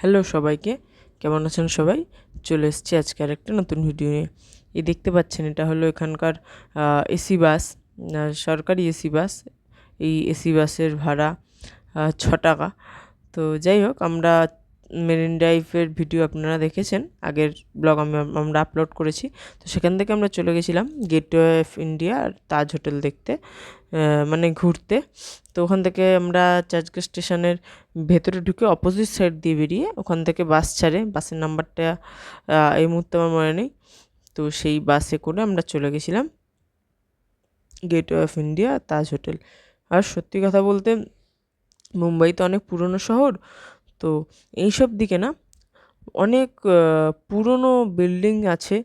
Hello সবাইকে, কেমন আছেন সবাই? চলে এসেছি আজকে আর একটা নতুন ভিডিও নিয়ে। এই দেখতে পাচ্ছেন, এটা হলো এখানকার এসি বাস সরকারি এসি বাস। এই এসি বাসের ভাড়া ছ টাকা। তো যাই হোক, আমরা মেরিন ড্রাইভের ভিডিও আপনারা দেখেছেন। আগের ব্লগ আমি, আমরা আপলোড করেছি। তো সেখান থেকে আমরা চলে গেছিলাম গেটওয়ে অফ ইন্ডিয়া আর তাজ হোটেল দেখতে মানে ঘুরতে। তো ওখান থেকে আমরা চার্চগেট স্টেশনের ভেতরে ঢুকে অপোজিট সাইড দিয়ে বেরিয়ে ওখান থেকে বাস ছাড়ে। বাসের নাম্বারটা এই মুহূর্তে আমার মনে নেই। তো সেই বাসে করে আমরা চলে গেছিলাম gateway of India Taj hotel আর সত্যি কথা বলতে, মুম্বাই তো অনেক পুরনো শহর। তো এইসব দিকে না অনেক পুরনো বিল্ডিং আছে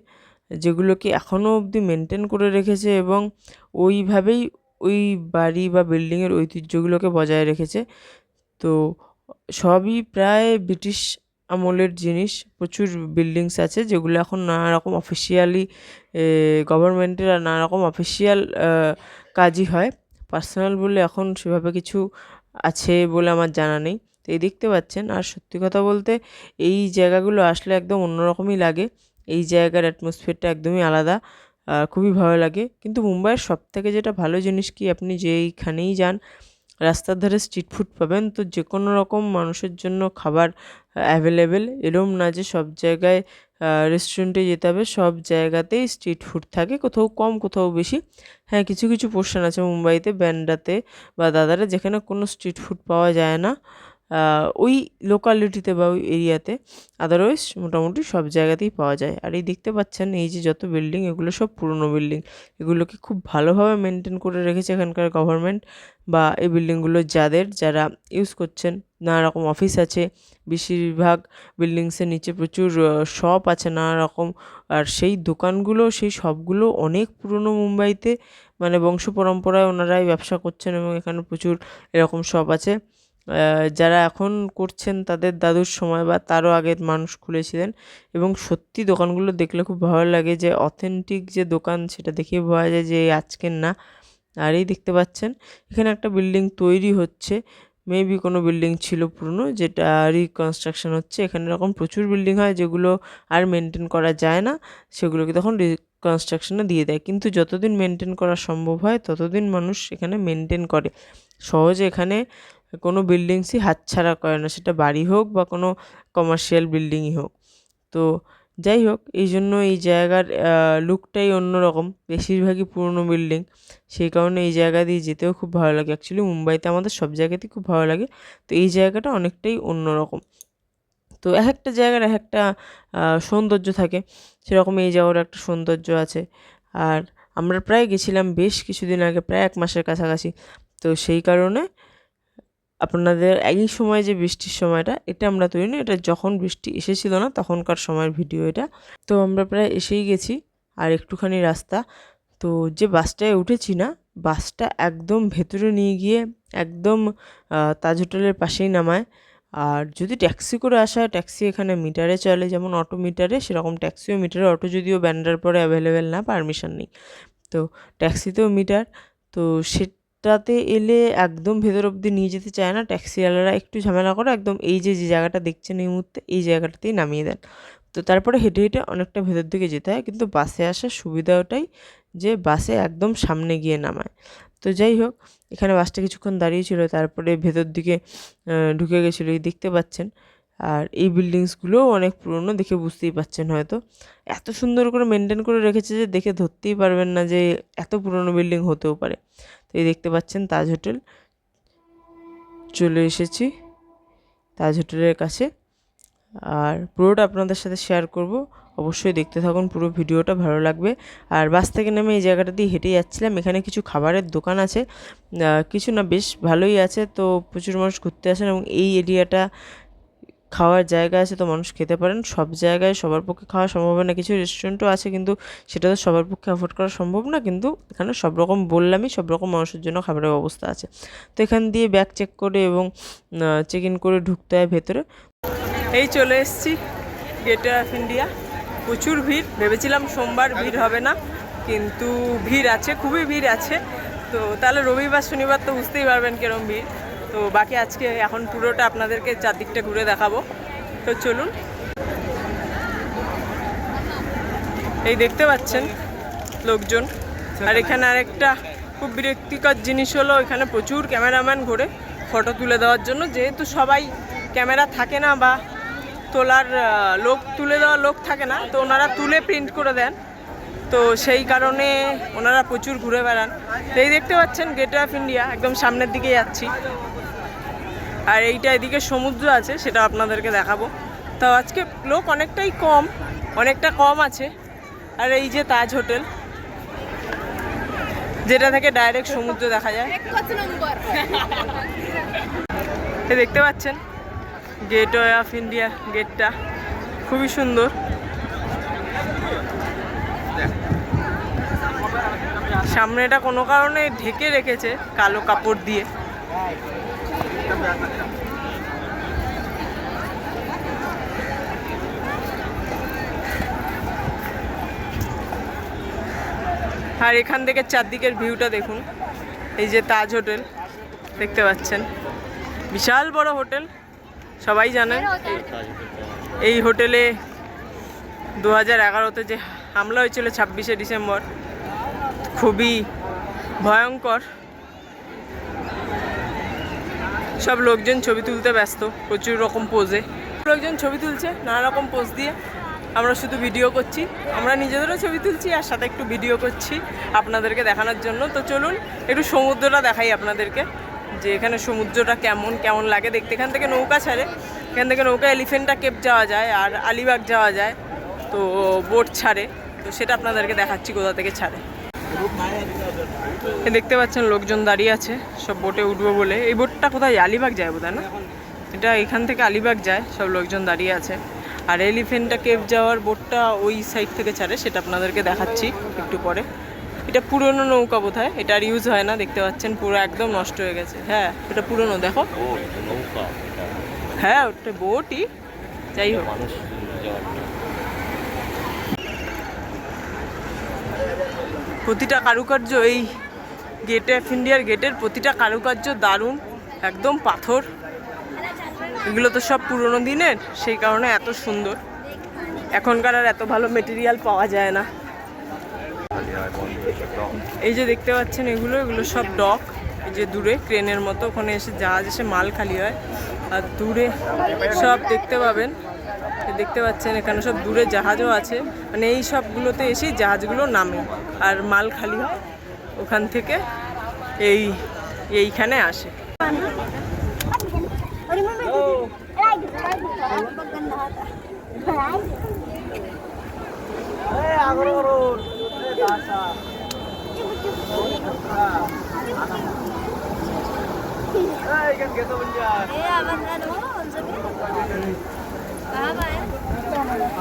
যেগুলোকে এখনও অবধি মেনটেন করে রেখেছে এবং ওইভাবেই ওই বাড়ি বা বিল্ডিংয়ের ঐতিহ্যগুলোকে বজায় রেখেছে। তো সবই প্রায় ব্রিটিশ আমলের জিনিস, প্রচুর বিল্ডিংস আছে যেগুলো এখন নানা রকম অফিসিয়ালি গভর্নমেন্টের আর নানা রকম অফিসিয়াল কাজই হয়। পার্সোনাল বলে এখন সেভাবে কিছু আছে বলে আমার জানা নেই। তো এই দেখতে পাচ্ছেন। আর সত্যি কথা বলতে এই জায়গাগুলো আসলে একদম অন্যরকমই লাগে। এই জায়গার অ্যাটমসফিয়ারটা একদমই আলাদা খুবই ভালো লাগে। কিন্তু মুম্বাইয়ের সব থেকে যেটা ভালো জিনিস কি, আপনি যেইখানেই যান, রাস্তার ধারে স্ট্রিট ফুড পাবেন। তো যে কোনো রকম মানুষের জন্য খাবার অ্যাভেলেবেল এরম না যে সব জায়গায় রেস্টুরেন্টে যেতে হবে। সব জায়গাতেই স্ট্রিট ফুড থাকে, কোথাও কম, কোথাও বেশি। হ্যাঁ কিছু কিছু পোর্শন আছে মুম্বাইতে, ব্যান্ডাতে বা দাদারে, যেখানে কোনো স্ট্রিট ফুড পাওয়া যায় না। ওই লোকালিটিতে বা ওই এরিয়াতে আদারওয়াইজ মোটামুটি সব জায়গাতেই পাওয়া যায়। আর এই দেখতে পাচ্ছেন, এই যে যত বিল্ডিং এগুলো সব পুরনো বিল্ডিং এগুলোকে খুব ভালোভাবে মেনটেন করে রেখেছে এখানকার গভর্নমেন্ট বা এই বিল্ডিংগুলো যাদের, যারা ইউজ করছেন। নানা রকম অফিস আছে, বেশিরভাগ বিল্ডিংসের নিচে প্রচুর শপ আছে নানা রকম আর সেই দোকানগুলো, সেই শপগুলো অনেক পুরনো মুম্বাইতে মানে বংশ পরম্পরায় ওনারাই ব্যবসা করছেন এবং এখানে প্রচুর এরকম শপ আছে। যারা এখন করছেন তাদের দাদুর সময় বা তারও আগের মানুষ খুলেছিলেন। এবং সত্যি দোকানগুলো দেখলে খুব ভালো লাগে যে অথেন্টিক যে দোকান, সেটা দেখেই বোঝা যায় যে আজকের না। আর এই দেখতে পাচ্ছেন, এখানে একটা বিল্ডিং তৈরি হচ্ছে। মেবি কোনো বিল্ডিং ছিল পুরনো, যেটা রিকনস্ট্রাকশন হচ্ছে। এখানে এরকম প্রচুর বিল্ডিং হয় যেগুলো আর মেনটেন করা যায় না। সেগুলোকে তখন রিকনস্ট্রাকশনে দিয়ে দেয়। কিন্তু যতদিন মেনটেন করা সম্ভব হয়, ততদিন মানুষ এখানে মেনটেন করে। সহজে এখানে কোনো বিল্ডিংসই হাতছাড়া করে না, সেটা বাড়ি হোক বা কোনো কমার্শিয়াল বিল্ডিংই হোক। তো যাই হোক, এই জন্য এই জায়গার লুকটাই অন্যরকম, বেশিরভাগই পুরনো বিল্ডিং সেই কারণে এই জায়গা দিয়ে যেতেও খুব ভালো লাগে। অ্যাকচুয়ালি মুম্বাইতে আমাদের সব জায়গাতেই খুব ভালো লাগে। তো এই জায়গাটা অনেকটাই অন্যরকম। তো এক একটা জায়গার এক একটা সৌন্দর্য থাকে। সেরকম এই জায়গার একটা সৌন্দর্য আছে। আর আমরা প্রায় গেছিলাম বেশ কিছুদিন আগে, প্রায় এক মাসের কাছাকাছি। তো সেই কারণে আপনাদের এই সময় যে বৃষ্টির সময়টা, এটা আমরা তৈরি না এটা যখন বৃষ্টি এসেছিল না তখনকার সময়ের ভিডিও এটা। তো আমরা প্রায় এসেই গেছি, আর একটুখানি রাস্তা। তো যে বাসটায় উঠেছি না, বাসটা একদম ভেতরে নিয়ে গিয়ে একদম তাজ হোটেলের পাশেই নামায়। আর যদি ট্যাক্সি করে আসা হয়, ট্যাক্সি এখানে মিটারে চলে, যেমন অটো মিটারে, সেরকম ট্যাক্সিও মিটারে, অটো যদিও ব্যান্ডার পরে অ্যাভেলেবেল না পারমিশন নেই। তো ট্যাক্সিতেও মিটার, তো সেটাতে এলে একদম ভেতর অবধি নিয়ে যেতে চায় না। ট্যাক্সিওয়ালারা একটু ঝামেলা করে একদম এই যে যে জায়গাটা দেখছেন এই মুহূর্তে, এই জায়গাটাতেই নামিয়ে দেন। তো তারপরে হেঁটে হেঁটে অনেকটা ভেতর দিকে যেতে হয়। কিন্তু বাসে আসার সুবিধা ওটাই যে, বাসে একদম সামনে গিয়ে নামায়। তো যাই হোক, এখানে বাসটা কিছুক্ষণ দাঁড়িয়েছিল তারপরে ভেতর দিকে ঢুকে গেছিল, এই দেখতে পাচ্ছেন। আর এই বিল্ডিংসগুলোও অনেক পুরনো দেখে বুঝতেই পাচ্ছেন হয়তো। এত সুন্দর করে মেনটেন করে রেখেছে যে, দেখে ধরতেই পারবেন না যে, এত পুরনো বিল্ডিং হতেও পারে। এই দেখতে পাচ্ছেন তাজ হোটেল। চলে এসেছি তাজ হোটেলের কাছে। আর পুরোটা আপনাদের সাথে শেয়ার করব। অবশ্যই দেখতে থাকুন, পুরো ভিডিওটা ভালো লাগবে। আর বাস থেকে নেমে এই জায়গাটা দিয়ে হেঁটে যাচ্ছিলাম। এখানে কিছু খাবারের দোকান আছে। কিছু না, বেশ ভালোই আছে। তো প্রচুর মানুষ ঘুরতে আসেন এবং এই এরিয়াটা খাওয়ার জায়গা আছে তো মানুষ খেতে পারেন। সব জায়গায় সবার পক্ষে খাওয়া সম্ভব না। কিছু রেস্টুরেন্টও আছে কিন্তু সেটা তো সবার পক্ষে অ্যাফোর্ড করা সম্ভব না। কিন্তু এখানে সব রকম বললামই, সব রকম মানুষের জন্য খাবারের ব্যবস্থা আছে। তো এখান দিয়ে ব্যাগ চেক করে এবং চেক ইন করে ঢুকতে হয় ভেতরে। এই চলে এসেছি গেটওয়ে অফ ইন্ডিয়া প্রচুর ভিড়। ভেবেছিলাম সোমবার ভিড় হবে না, কিন্তু ভিড় আছে, খুবই ভিড় আছে। তো তাহলে রবিবার, শনিবার তো বুঝতেই পারবেন কিরম ভিড়। তো বাকি আজকে এখন পুরোটা আপনাদেরকে চারদিকটা ঘুরে দেখাবো। তো চলুন। এই দেখতে পাচ্ছেন লোকজন। আর এখানে আরেকটা খুব বিরক্তিকর জিনিস হলো, এখানে প্রচুর ক্যামেরাম্যান ঘোরে ফটো তুলে দেওয়ার জন্য। যেহেতু সবাই ক্যামেরা থাকে না বা তোলার লোক, তুলে দেওয়ার লোক থাকে না, তো ওনারা তুলে প্রিন্ট করে দেন। তো সেই কারণে ওনারা প্রচুর ঘুরে বেড়ান। এই দেখতে পাচ্ছেন গেট অফ ইন্ডিয়া একদম সামনের দিকে যাচ্ছি। আর এইটা এদিকে সমুদ্র আছে সেটা আপনাদেরকে দেখাবো। তো আজকে লোক অনেকটাই কম অনেকটা কম আছে। আর এই যে তাজ হোটেল যেটা থেকে ডাইরেক্ট সমুদ্র দেখা যায়। দেখতে পাচ্ছেন গেটওয়ে অফ ইন্ডিয়া গেটটা খুবই সুন্দর। সামনেটা কোনো কারণে ঢেকে রেখেছে কালো কাপড় দিয়ে। আর এখান থেকে চারদিকের ভিউটা দেখুন। এই যে তাজ হোটেল, দেখতে পাচ্ছেন। বিশাল বড় হোটেল, সবাই জানেন। এই হোটেলে দু হাজার এগারোতে যে হামলা হয়েছিল ছাব্বিশে ডিসেম্বর, খুবই ভয়ঙ্কর। সব লোকজন ছবি তুলতে ব্যস্ত, প্রচুর রকম পোজে লোকজন ছবি তুলছে, নানা রকম পোজ দিয়ে। আমরা শুধু ভিডিও করছি। আমরা নিজেদেরও ছবি তুলছি, আর সাথে একটু ভিডিও করছি আপনাদেরকে দেখানোর জন্য। তো চলুন, একটু সমুদ্রটা দেখাই আপনাদেরকে, যে এখানে সমুদ্রটা কেমন কেমন লাগে। দেখতে এখান থেকে নৌকা ছাড়ে। এখান থেকে নৌকা এলিফেন্টটা কেপ যাওয়া যায়, আর আলিবাগ যাওয়া যায়। তো বোট ছাড়ে। তো সেটা আপনাদেরকে দেখাচ্ছি কোথা থেকে ছাড়ে। দেখতে পাচ্ছেন লোকজন দাঁড়িয়ে আছে, সব বোটে উঠবো বলে। এই বোটটা কোথায়? আলিবাগ যায় বোধ না? এটা এখান থেকে আলিবাগ যায়, সব লোকজন দাঁড়িয়ে আছে। আর এলিফেন্টটা কেভ যাওয়ার বোটটা ওই সাইড থেকে ছাড়ে, সেটা আপনাদেরকে দেখাচ্ছি একটু পরে। এটা পুরনো নৌকা বোধ হয় এটা আর ইউজ হয় না, দেখতে পাচ্ছেন, পুরো একদম নষ্ট হয়ে গেছে। হ্যাঁ এটা পুরনো, দেখো। হ্যাঁ ওটা বোটই। যাই হোক। প্রতিটা কারুকার্য এই গেট অফ ইন্ডিয়ার গেটের প্রতিটা কারুকার্য দারুণ, একদম পাথর। এগুলো তো সব পুরনো দিনের, সেই কারণে এত সুন্দর। এখনকার আর এত ভালো মেটেরিয়াল পাওয়া যায় না। এই যে দেখতে পাচ্ছেন এগুলো এগুলো সব ডক এই যে দূরে ক্রেনের মতো, ওখানে এসে জাহাজ এসে মাল খালি হয়। আর দূরে সব দেখতে পাবেন। দেখতে পাচ্ছেন, এখানে সব দূরে জাহাজও আছে। মানে এই সবগুলোতে এসেই জাহাজগুলো নামে, আর মাল খালি হয়। ওখান থেকে এই এইখানে আসে।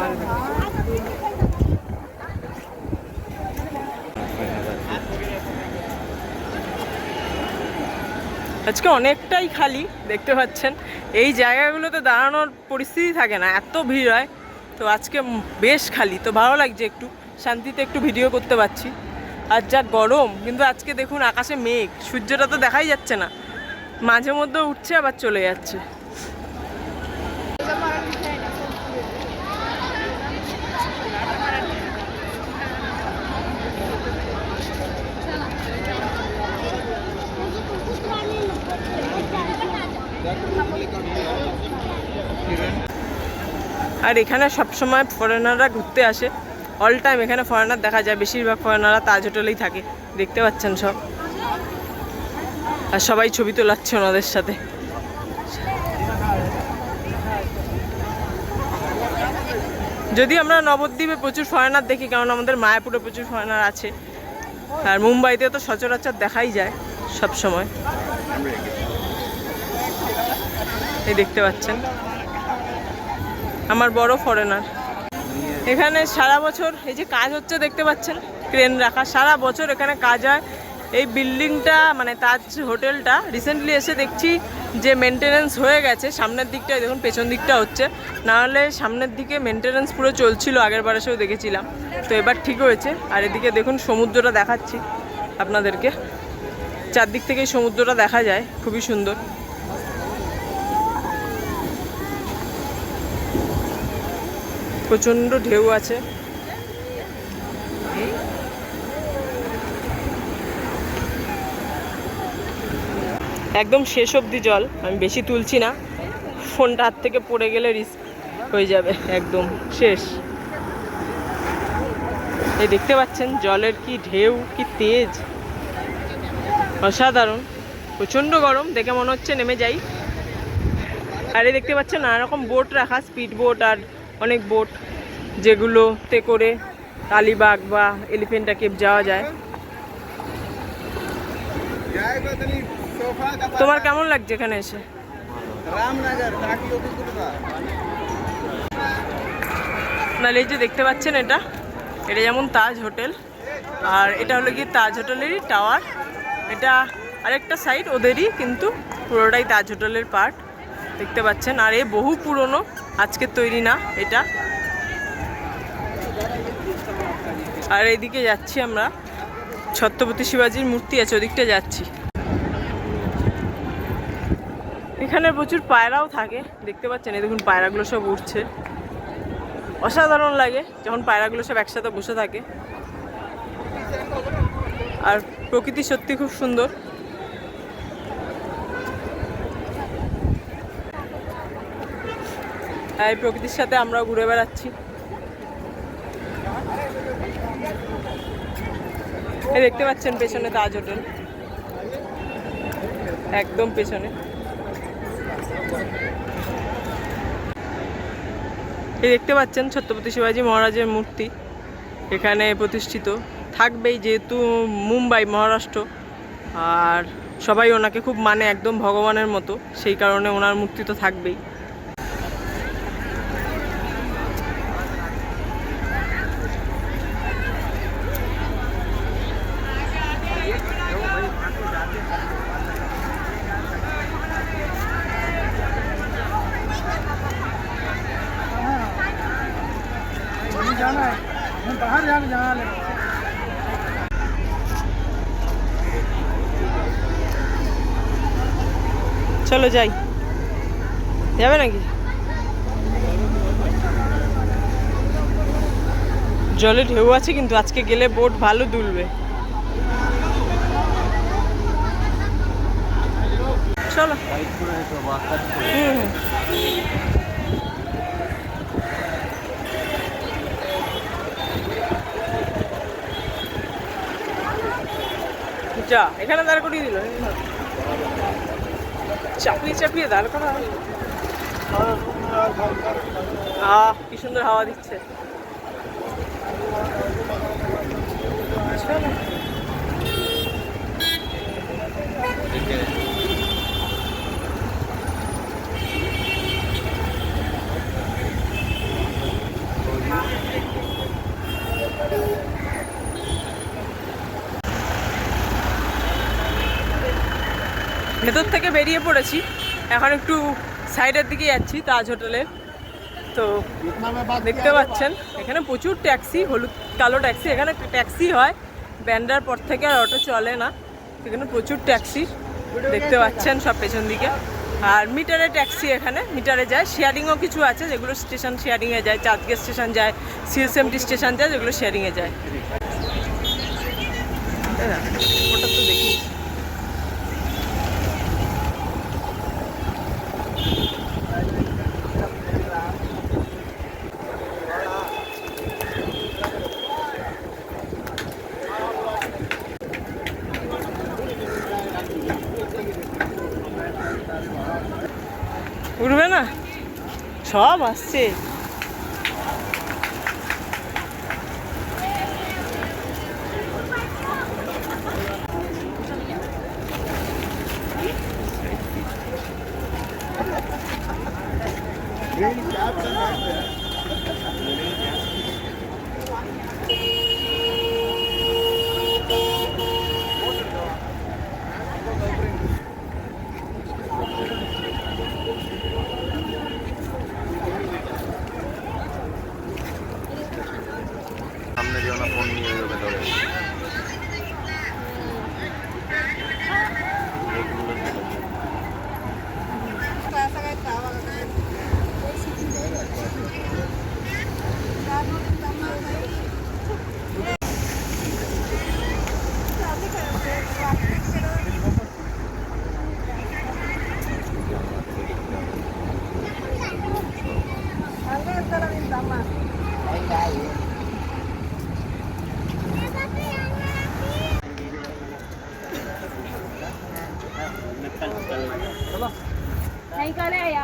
अरे আজকে অনেকটাই খালি, দেখতে পাচ্ছেন। এই জায়গাগুলোতে দাঁড়ানোর পরিস্থিতি থাকে না, এত ভিড় হয়। তো আজকে বেশ খালি, তো ভালো লাগছে একটু, শান্তিতে একটু ভিডিও করতে পারছি। আর যা গরম, কিন্তু আজকে দেখুন আকাশে মেঘ, সূর্যটা তো দেখাই যাচ্ছে না। মাঝে মধ্যে উঠছে, আবার চলে যাচ্ছে। আর এখানে সবসময় ফরেনাররা ঘুরতে আসে। অল টাইম এখানে ফরেনার দেখা যায়, বেশিরভাগ ফরেনাররা তাজ হোটেলেই থাকে। দেখতে পাচ্ছেন সব। আর সবাই ছবি তোলাচ্ছে ওনাদের সাথে। যদি আমরা নবদ্বীপে প্রচুর ফরেনার দেখি, কারণ আমাদের মায়াপুরে প্রচুর ফরেনার আছে। আর মুম্বাইতে তো সচরাচর দেখাই যায় সব সময় এই দেখতে পাচ্ছেন। আমার বড় ফরেনার এখানে সারা বছর, এই যে কাজ হচ্ছে দেখতে পাচ্ছেন ক্রেন রাখা। সারা বছর এখানে কাজ হয়। এই বিল্ডিংটা মানে তাজ হোটেলটা রিসেন্টলি এসে দেখছি যে মেনটেনেন্স হয়ে গেছে। সামনের দিকটা দেখুন, পেছন দিকটা হচ্ছে। নাহলে সামনের দিকে মেনটেনেন্স পুরো চলছিল, আগের বার এসেও দেখেছিলাম। তো এবার ঠিক হয়েছে। আর এদিকে দেখুন, সমুদ্রটা দেখাচ্ছি আপনাদেরকে। চারদিক থেকেই সমুদ্রটা দেখা যায়, খুবই সুন্দর। প্রচণ্ড ঢেউ আছে। একদম শেষ অবধি জল, আমি বেশি তুলছি না। ফোনটা হাত থেকে পড়ে গেলে রিস্ক হয়ে যাবে, একদম শেষ। এই দেখতে পাচ্ছেন জলের কি ঢেউ, কি তেজ। অসাধারণ। প্রচণ্ড গরম, দেখে মনে হচ্ছে নেমে যাই। আর এই দেখতে পাচ্ছেন নানা রকম বোট রাখা স্পিড বোট আর অনেক বোট যেগুলোতে করে কালীবাগ বা এলিফেন্টা কেপ যাওয়া যায়। তোমার কেমন লাগছে এখানে এসে? নাহলে এই যে দেখতে পাচ্ছেন এটা এটা যেমন তাজ হোটেল, আর এটা হলো গিয়ে তাজ হোটেলেরই টাওয়ার। এটা আরেকটা সাইড ওদেরই, কিন্তু পুরোটাই তাজ হোটেলের পার্ট দেখতে পাচ্ছেন। আর এ বহু পুরনো আজকের তৈরি না, এটা। আর এইদিকে যাচ্ছি আমরা। ছত্রপতি শিবাজির মূর্তি আছে, ওদিকটা যাচ্ছি। এখানে প্রচুর পায়রাও থাকে, দেখতে পাচ্ছেন? এই দেখুন, পায়রাগুলো সব উঠছে অসাধারণ লাগে যখন পায়রাগুলো সব একসাথে বসে থাকে। আর প্রকৃতি সত্যি খুব সুন্দর। এই প্রকৃতির সাথে আমরা ঘুরে বেড়াচ্ছি। দেখতে পাচ্ছেন পেছনে তাজ হোটেল। একদম পেছনে। এই দেখতে পাচ্ছেন ছত্রপতি শিবাজি মহারাজের মূর্তি এখানে প্রতিষ্ঠিত। থাকবেই যেহেতু মুম্বাই, মহারাষ্ট্র। আর সবাই ওনাকে খুব মানে একদম ভগবানের মতো। সেই কারণে ওনার মূর্তি তো থাকবেই। जाना है हम बाहर जाने जाना ले চলো যাই যাবে নাকি জলে ঢেউ আছে কিন্তু আজকে গেলে বোট ভালো দুলবে চলো বাইক করে তো বাস করে হুম যা এখানে দাঁড় করিয়ে দিল। চাপিয়ে চাপিয়ে দাঁড় করা। আহ কি সুন্দর হাওয়া দিচ্ছে। ভেতর থেকে বেরিয়ে পড়েছি। এখন একটু সাইডের দিকে যাচ্ছি, তাজ হোটেলে। তো দেখতে পাচ্ছেন, এখানে প্রচুর ট্যাক্সি, হলুদ, কালো ট্যাক্সি। এখানে ট্যাক্সি হয়, ব্যান্ডার পর থেকে আর অটো চলে না। এখানে প্রচুর ট্যাক্সি, দেখতে পাচ্ছেন সব পেছন দিকে। আর মিটারে ট্যাক্সি এখানে, মিটারে যায়। শেয়ারিংও কিছু আছে, যেগুলো স্টেশন শেয়ারিংয়ে যায় চাঁদগে স্টেশন যায়, সিএসএমটি স্টেশন যায়, যেগুলো শেয়ারিংয়ে যায়। ওটা তো দেখি। ser সব আসছে সামনে যেও না ফোন নিয়ে যাবে ধরে नहीं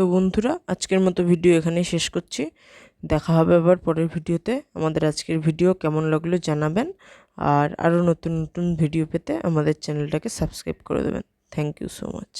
তো বন্ধুরা, আজকের মতো ভিডিও এখানেই শেষ করছি। দেখা হবে আবার পরের ভিডিওতে। আমাদের আজকের ভিডিও কেমন লাগল জানাবেন। আর আরও নতুন নতুন ভিডিও পেতে আমাদের চ্যানেলটাকে সাবস্ক্রাইব করে দেবেন। Thank you so much.